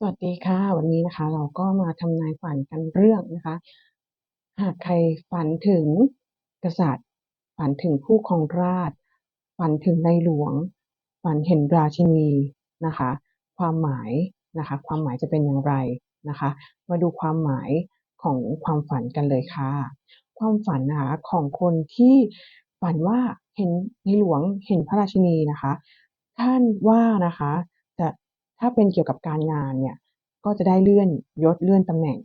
สวัสดีค่ะ วันนี้นะคะ เราก็มาทำนายฝันกันเรื่องนะคะ หากใครฝันถึงกษัตริย์ ฝันถึงผู้ครองราชย์ฝันถึงในหลวง ฝันเห็นราชินีนะคะ ความหมายนะคะ ความหมายจะเป็นอย่างไรนะคะ มาดูความหมายของความฝันกันเลยค่ะ ความฝันนะคะของคนที่ฝันว่าเห็นในหลวงเห็นพระราชินีนะคะ ท่านว่านะคะ ถ้าเป็นเกี่ยวกับการงานเนี่ยก็จะได้เลื่อนยศเลื่อนตำแหน่ง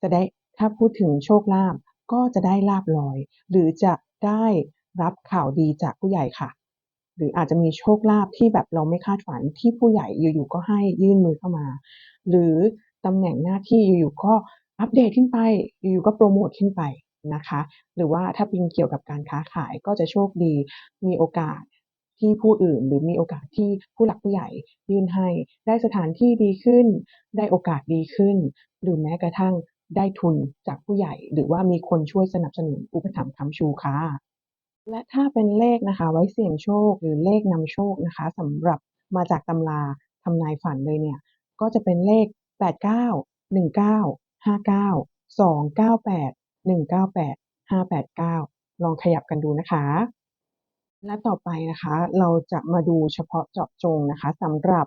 จะได้ถ้าพูดถึงโชคลาภก็จะได้ลาบลอย หรือจะได้รับข่าวดีจากผู้ใหญ่ค่ะ หรืออาจจะมีโชคลาภที่แบบเราไม่คาดฝันที่ผู้ใหญ่อยู่ๆก็ให้ยื่นมือเข้ามา หรือตำแหน่งหน้าที่อยู่ๆก็อัปเดตขึ้นไป อยู่ๆก็โปรโมทขึ้นไปนะคะ หรือว่าถ้าเป็นเกี่ยวกับการค้าขายก็จะโชคดีมีโอกาส ที่ผู้อื่น หรือมีโอกาสที่ผู้หลักผู้ใหญ่ยื่นให้ ได้สถานที่ดีขึ้น ได้โอกาสดีขึ้น หรือแม้กระทั่งได้ทุนจากผู้ใหญ่ หรือว่ามีคนช่วยสนับสนุนอุปถัมภ์คำชูค่ะและถ้าเป็นเลขนะคะ ไว้เสี่ยงโชคหรือเลขนำโชคนะคะสำหรับมาจากตำราทำนายฝันเลยเนี่ย ก็จะเป็นเลข 89 19 59 298 198 589 ลองขยับกันดูนะคะ และต่อไปนะคะเราจะมาดูเฉพาะเจาะจงนะคะสำหรับ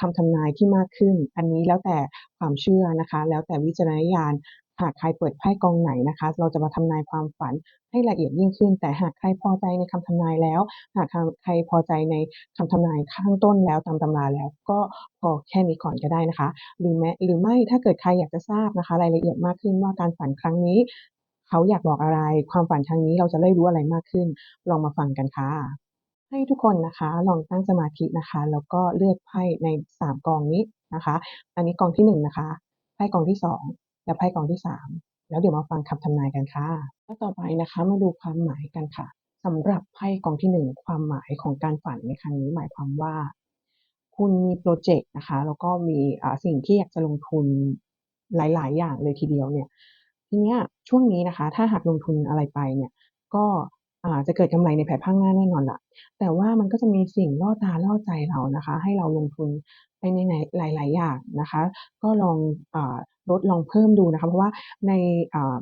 คำทำนายที่มากขึ้น อันนี้แล้วแต่ความเชื่อนะคะ แล้วแต่วิจารณญาณหากใครเปิดไพ่กองไหนนะคะ เราจะมาทำนายความฝันให้ละเอียดยิ่งขึ้น แต่หากใครพอใจในคำทำนายแล้ว หากใครพอใจในคำทำนายข้างต้นแล้วตามตำราแล้ว ก็พอแค่นี้ก่อนก็ได้นะคะ หรือแม้หรือไม่ถ้าเกิดใครอยากจะทราบนะคะ รายละเอียดมากขึ้นว่าการฝันครั้งนี้ เขาอยากบอกอะไร ความฝันครั้งนี้เราจะได้รู้อะไรมากขึ้น ลองมาฟังกันค่ะ ให้ทุกคนนะคะลองตั้งสมาธินะคะ แล้วก็เลือกไพ่ใน3กองนี้นะคะ อันนี้กองที่1นะคะไพ่กองที่2และไพ่กองที่3แล้วเดี๋ยวมาฟังคำทำนายกันค่ะแล้วต่อไปนะคะมาดูความหมายกันค่ะสำหรับไพ่กองที่1ความหมายของการฝันในครั้งนี้หมายความว่า คุณมีโปรเจกต์นะคะ แล้วก็มีสิ่งที่อยากจะลงทุนหลาย ๆ อย่างเลยทีเดียวเนี่ย ทีเนี้ยช่วงนี้นะคะ ถ้าหากลงทุนอะไรไปเนี่ย ก็ อ่า จะเกิดกำไรในภายภาคหน้าแน่นอนละ แต่ว่ามันก็จะมีสิ่งล่อตาล่อใจเรานะคะ ให้เราลงทุนไปในไหน หลาย ๆ อย่างนะคะ ก็ลองอาลดลองเพิ่มดูนะคะ เพราะว่าใน อ่า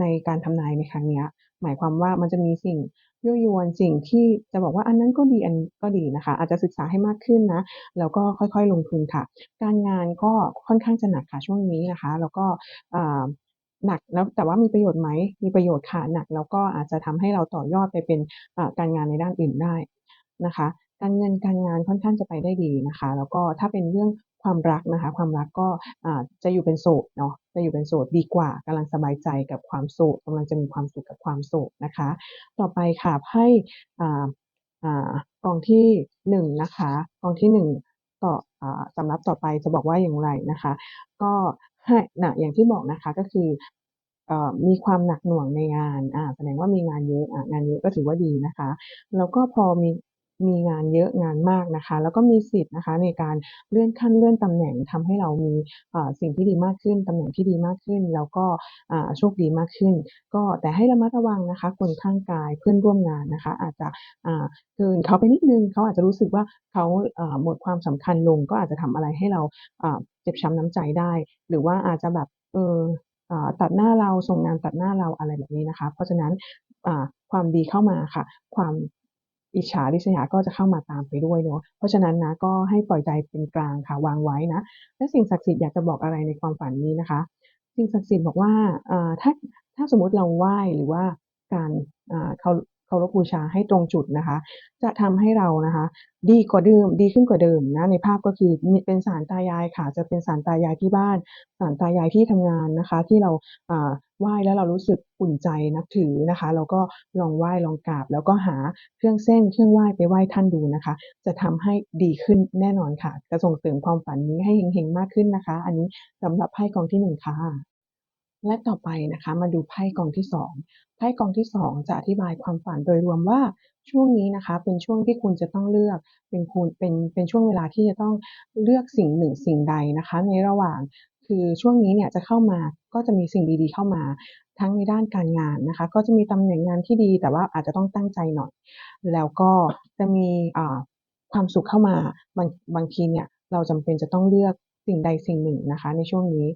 ในการทำนายในครั้งเนี้ย หมายความว่ามันจะมีสิ่งยั่วยวน สิ่งที่จะบอกว่าอันนั้นก็ดี อันก็ดีนะคะ อาจจะศึกษาให้มากขึ้นนะ แล้วก็ค่อย ๆ ลงทุนค่ะ การงานก็ค่อนข้างจะหนักค่ะช่วงนี้นะคะ แล้วก็ อ่า หนักแล้วแต่ว่ามีประโยชน์ไหมมีประโยชน์ค่ะหนัก แล้วก็อาจจะทำให้เราต่อยอดไปเป็นการงานในด้านอื่นได้นะคะ การเงินการงานค่อนข้างจะไปได้ดีนะคะ แล้วก็ถ้าเป็นเรื่องความรักนะคะ ความรักก็จะอยู่เป็นโสดเนาะจะอยู่เป็นโสดดีกว่ากำลังสบายใจกับความโสดกำลังจะมีความสุขกับความโสดนะคะ ต่อไปค่ะไพ่กองที่1นะคะกองที่1ต่ออ่าสำรับต่อไปจะบอกว่าอย่างไรนะคะ ก็ ให้นะอย่างที่บอกนะคะก็คือมีความหนักหน่วงในงานอ่าแสดงว่ามีงานเยอะอ่างานเยอะก็ถือว่าดีนะคะ แล้วก็พอมี มีงานเยอะงานมากนะคะ แล้วก็มีสิทธิ์นะคะในการเลื่อนขั้นเลื่อนตำแหน่งทำให้เรามีอ่าสิ่งที่ดีมากขึ้นตำแหน่งที่ดีมากขึ้น แล้วก็อ่าโชคดีมากขึ้น ก็แต่ให้ระมัดระวังนะคะ คนข้างกายเพื่อนร่วมงานนะคะ อาจจะอ่าเกินเขาไปนิดนึงเขาอาจจะรู้สึกว่าเขาอ่าหมดความสำคัญลง ก็อาจจะทำอะไรให้เราอ่าเจ็บช้ำน้ำใจได้ หรือว่าอาจจะแบบเอออ่าตัดหน้าเราส่งงานตัดหน้าเราอะไรแบบนี้นะคะ เพราะฉะนั้นอ่าความดีเข้ามาค่ะ ความ อิจฉาริษยาก็จะเข้ามาตามไปด้วยเนาะเพราะฉะนั้นนะก็ให้ปล่อยใจเป็นกลางค่ะวางไว้นะและสิ่งศักดิ์สิทธิ์อยากจะบอกอะไรในความฝันนี้นะคะ สิ่งศักดิ์สิทธิ์บอกว่าถ้าถ้าสมมติเราไหว้หรือว่าการเคาเคารพบูชาให้ตรงจุดนะคะ จะทำให้เรานะคะ ดีกว่าเดิมดีขึ้นกว่าเดิมนะในภาพก็คือเป็นศาลตายายค่ะ จะเป็นศาลตายายที่บ้านศาลตายายที่ทำงานนะคะ ที่เรา ไหว้แล้วเรารู้สึกอุ่นใจนับถือนะคะ เราก็ลองไหว้ลองกราบ แล้วก็หาเครื่องเส้นเครื่องไหว้ไปไหว้ท่านดูนะคะ จะทำให้ดีขึ้นแน่นอนค่ะ จะส่งเสริมความฝันนี้ให้เฮงๆมากขึ้นนะคะ อันนี้สำหรับไพ่กองที่1ค่ะและต่อไปนะคะมาดูไพ่กองที่2ไพ่กองที่ 2 จะอธิบายความฝันโดยรวมว่าช่วงนี้นะคะเป็นช่วงที่คุณจะต้องเลือกเป็นคุณเป็นเป็นช่วงเวลาที่จะต้องเลือกสิ่งหนึ่งสิ่งใดนะคะ ในระหว่าง คือช่วงนี้เนี่ยจะเข้ามาก็จะมีสิ่งดีๆเข้ามา ทั้งในด้านการงานนะคะ ก็จะมีตำแหน่งงานที่ดี แต่ว่าอาจจะต้องตั้งใจหน่อย แล้วก็จะมีอ่าความสุขเข้ามาบางบางทีเนี่ยเราจำเป็นจะต้องเลือกสิ่งใดสิ่งหนึ่งนะคะ ในช่วงนี้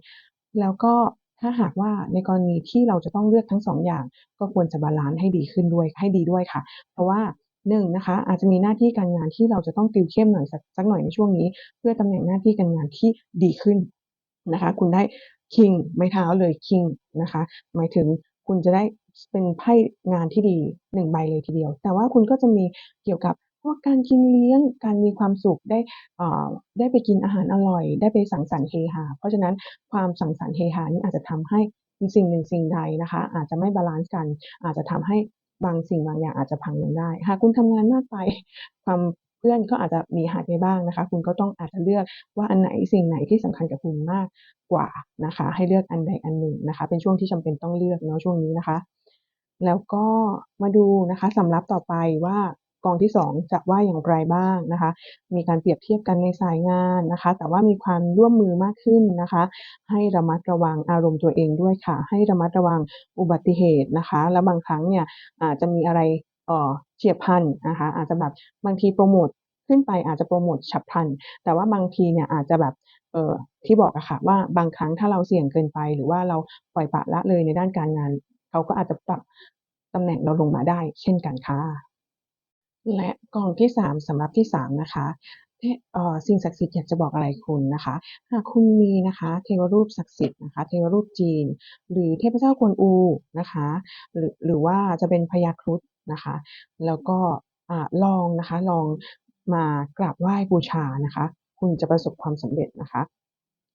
แล้วก็ถ้าหากว่าในกรณีที่เราจะต้องเลือกทั้ง2องอย่าง ก็ควรจะบาลันซ์ให้ดีขึ้นด้วยให้ดีด้วยค่ะ เพราะว่า1นะคะอาจจะมีหน้าที่การงานที่เราจะต้องติวเข้มหน่อยสักสักหน่อยในช่วงนี้ เพื่อตำแหน่งหน้าที่การงานที่ดีขึ้น นะคะ คุณได้ King ไม้เท้าเลย King นะคะ หมายถึงคุณจะได้เป็นไพ่งานที่ดี1ใบเลยทีเดียว แต่ว่าคุณก็จะมีเกี่ยวกับพวกการกินเลี้ยง การมีความสุขได้อ่อได้ไปกินอาหารอร่อย ได้ไปสังสรรค์เฮฮา เพราะฉะนั้นความสังสรรค์เฮฮานี้อาจจะทำให้สิ่งหนึ่งสิ่งใดนะคะ อาจจะไม่บาลันซ์กัน อาจจะทำให้บางสิ่งบางอย่างอาจจะพังลงได้ หากคุณทำงานมากไป ความ เพื่อนก็อาจจะมีหายไปบ้างนะคะ คุณก็ต้องอาจจะเลือกว่าอันไหนสิ่งไหนที่สำคัญกับคุณมากกว่านะคะ ให้เลือกอันใดอันหนึ่งนะคะ เป็นช่วงที่จำเป็นต้องเลือกเนาะช่วงนี้นะคะ แล้วก็มาดูนะคะสำรับต่อไปว่ากองที่ 2 จะว่าอย่างไรบ้างนะคะ มีการเปรียบเทียบกันในสายงานนะคะ แต่ว่ามีความร่วมมือมากขึ้นนะคะ ให้ระมัดระวังอารมณ์ตัวเองด้วยค่ะ ให้ระมัดระวังอุบัติเหตุนะคะ แล้วบางครั้งเนี่ยอาจจะมีอะไร เฉียบพลันนะคะ อาจจะแบบบางทีโพรโมตขึ้นไปอาจจะโพรโมตฉับพลัน แต่ว่าบางทีเนี่ยอาจจะแบบเออที่บอกอะค่ะว่าบางครั้งถ้าเราเสี่ยงเกินไป หรือว่าเราปล่อยปละละเลยในด้านการงาน เขาก็อาจจะปรับตำแหน่งเราลงมาได้ เช่นกันค่ะ และกองที่3สำหรับที่3นะคะเออสิ่งศักดิ์สิทธิ์อยากจะบอกอะไรคุณนะคะหากคุณมีนะคะเทวรูปศักดิ์สิทธิ์นะคะเทวรูปจีน หรือเทพเจ้ากวนอูนะคะ หรือหรือว่าจะเป็นพญาครุฑ นะคะ แล้วก็ลองนะคะลองมากราบไหว้บูชานะคะ คุณจะประสบความสำเร็จนะคะ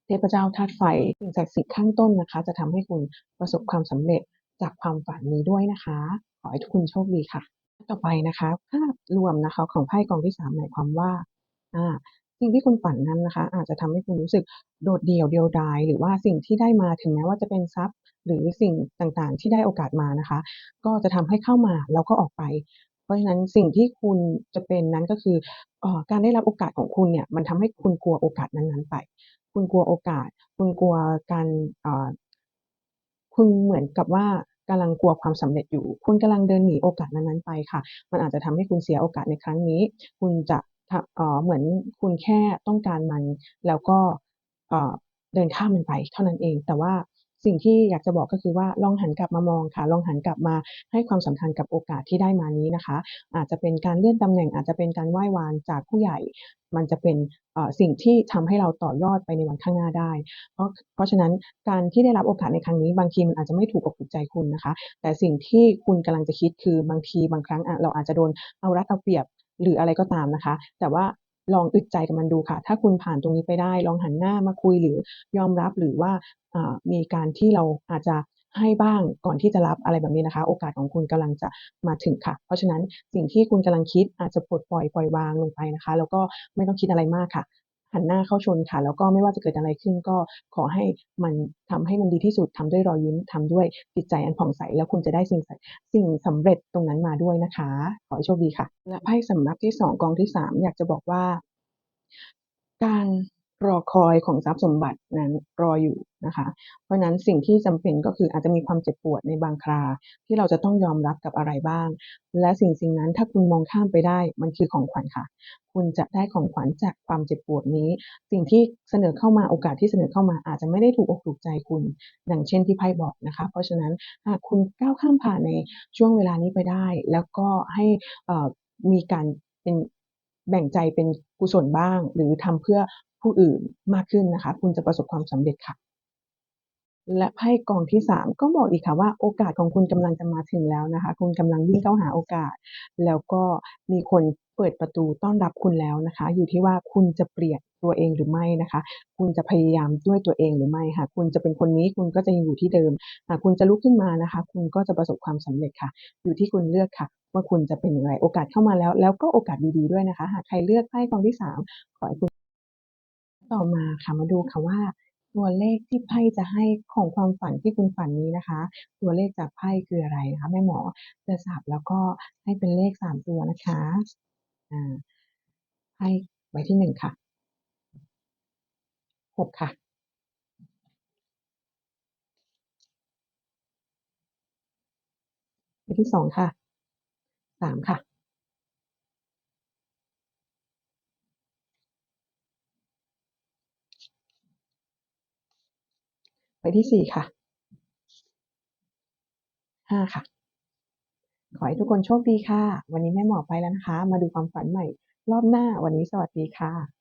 เทพเจ้าธาตุไฟสิ่งศักดิ์สิทธิ์ข้างต้นนะคะ จะทำให้คุณประสบความสำเร็จจากความฝันนี้ด้วยนะคะ ขอให้ทุกคุณโชคดีค่ะ ต่อไปนะคะภาพรวมนะคะของไพ่กองที่สามหมายความว่า สิ่งที่คุณฝันนั้นนะคะ อาจจะทำให้คุณรู้สึกโดดเดี่ยวเดียวดาย หรือว่าสิ่งที่ได้มาถึงแม้ว่าจะเป็นทรัพย์ หรือสิ่งต่างๆ ที่ได้โอกาสมานะคะ ก็จะทำให้เข้ามาแล้วก็ออกไป เพราะฉะนั้นสิ่งที่คุณจะเป็นนั้นก็คืออการได้รับโอกาสของคุณเนี่ยมันทำให้คุณกลัวโอกาสนั้นๆไป คุณกลัวโอกาส คุณกลัวการคุณเหมือนกับว่ากำลังกลัวความสำเร็จอยู่ คุณกำลังเดินหนีโอกาสนั้นๆไปค่ะ มันอาจจะทำให้คุณเสียโอกาสในครั้งนี้ คุณจะ เหมือนคุณแค่ต้องการมัน แล้วก็เดินข้ามมันไปเท่านั้นเอง แต่ว่าสิ่งที่อยากจะบอกก็คือว่าลองหันกลับมามองค่ะ ลองหันกลับมาให้ความสำคัญกับโอกาสที่ได้มานี้นะคะ อาจจะเป็นการเลื่อนตำแหน่งอาจจะเป็นการไหว้วานจากผู้ใหญ่ มันจะเป็นสิ่งที่ทำให้เราต่อยอดไปในวันข้างหน้าได้ เพราะเพราะฉะนั้นการที่ได้รับโอกาสในครั้งนี้ บางทีมันอาจจะไม่ถูกอกถูกใจคุณนะคะ แต่สิ่งที่คุณกำลังจะคิดคือบางทีบางครั้งเราอาจจะโดนเอารัดเอาเปรียบ หรืออะไรก็ตามนะคะ แต่ว่าลองอึดใจกับมันดูค่ะ ถ้าคุณผ่านตรงนี้ไปได้ ลองหันหน้ามาคุยหรือยอมรับหรือว่ามีการที่เราอาจจะให้บ้างก่อนที่จะรับอะไรแบบนี้นะคะ โอกาสของคุณกำลังจะมาถึงค่ะ เพราะฉะนั้นสิ่งที่คุณกำลังคิดอาจจะปลดปล่อยปล่อยวางลงไปนะคะ แล้วก็ไม่ต้องคิดอะไรมากค่ะ หันหน้าเข้าชนค่ะ แล้วก็ไม่ว่าจะเกิดอะไรขึ้นก็ขอให้มันทำให้มันดีที่สุดทำด้วยรอยยิ้มทำด้วยจิตใจอันผ่องใส แล้วคุณจะได้สิ่งสิ่งสำเร็จตรงนั้นมาด้วยนะคะ ขอให้โชคดีค่ะ และไพ่สำรับที่สองกองที่สามอยากจะบอกว่า การ รอคอยของทรัพย์สมบัตินั้นรออยู่นะคะ เพราะนั้นสิ่งที่จำเป็นก็คืออาจจะมีความเจ็บปวดในบางครา ที่เราจะต้องยอมรับกับอะไรบ้าง และสิ่งสิ่งนั้นถ้าคุณมองข้ามไปได้มันคือของขวัญค่ะ คุณจะได้ของขวัญจากความเจ็บปวดนี้ สิ่งที่เสนอเข้ามาโอกาสที่เสนอเข้ามาอาจจะไม่ได้ถูกอกถูกใจคุณอย่างเช่นที่ไพ่บอกนะคะ เพราะฉะนั้นหากคุณก้าวข้ามผ่านในช่วงเวลานี้ไปได้ แล้วก็ให้มีการเป็น แบ่งใจเป็นกุศลบ้าง หรือทำเพื่อผู้อื่นมากขึ้นนะคะ คุณจะประสบความสำเร็จค่ะ และไพ่กองที่ 3 ก็บอกอีกค่ะว่าโอกาสของคุณกำลังจะมาถึงแล้วนะคะ คุณกำลังวิ่งเข้าหาโอกาส แล้วก็มีคนเปิดประตูต้อนรับคุณแล้วนะคะ อยู่ที่ว่าคุณจะเปลี่ยน ตัวเองหรือไม่นะคะ คุณจะพยายามด้วยตัวเองหรือไม่หากคุณจะเป็นคนนี้คุณก็จะยังอยู่ที่เดิมหากคุณจะลุกขึ้นมานะคะ คุณก็จะประสบความสำเร็จค่ะ อยู่ที่คุณเลือกค่ะ ว่าคุณจะเป็นอย่างไรโอกาสเข้ามาแล้ว แล้วก็โอกาสดีๆด้วยนะคะ หากใครเลือกไพ่กองที่3ขอให้คุณต่อมาค่ะมาดูค่ะว่าตัวเลขที่ไพ่จะให้ของความฝันที่คุณฝันนี้นะคะ ตัวเลขจากไพ่คืออะไรนะคะแม่หมอจะสับแล้วก็ให้เป็นเลข3ตัวนะคะอ่าไพ่ใบที่1ค่ะ 6ค่ะใบที่2ค่ะ3ค่ะ ไปที่สี่ค่ะห้าค่ะ ขอให้ทุกคนโชคดีค่ะ วันนี้แม่หมอไปแล้วนะคะ มาดูความฝันใหม่ รอบหน้าวันนี้สวัสดีค่ะ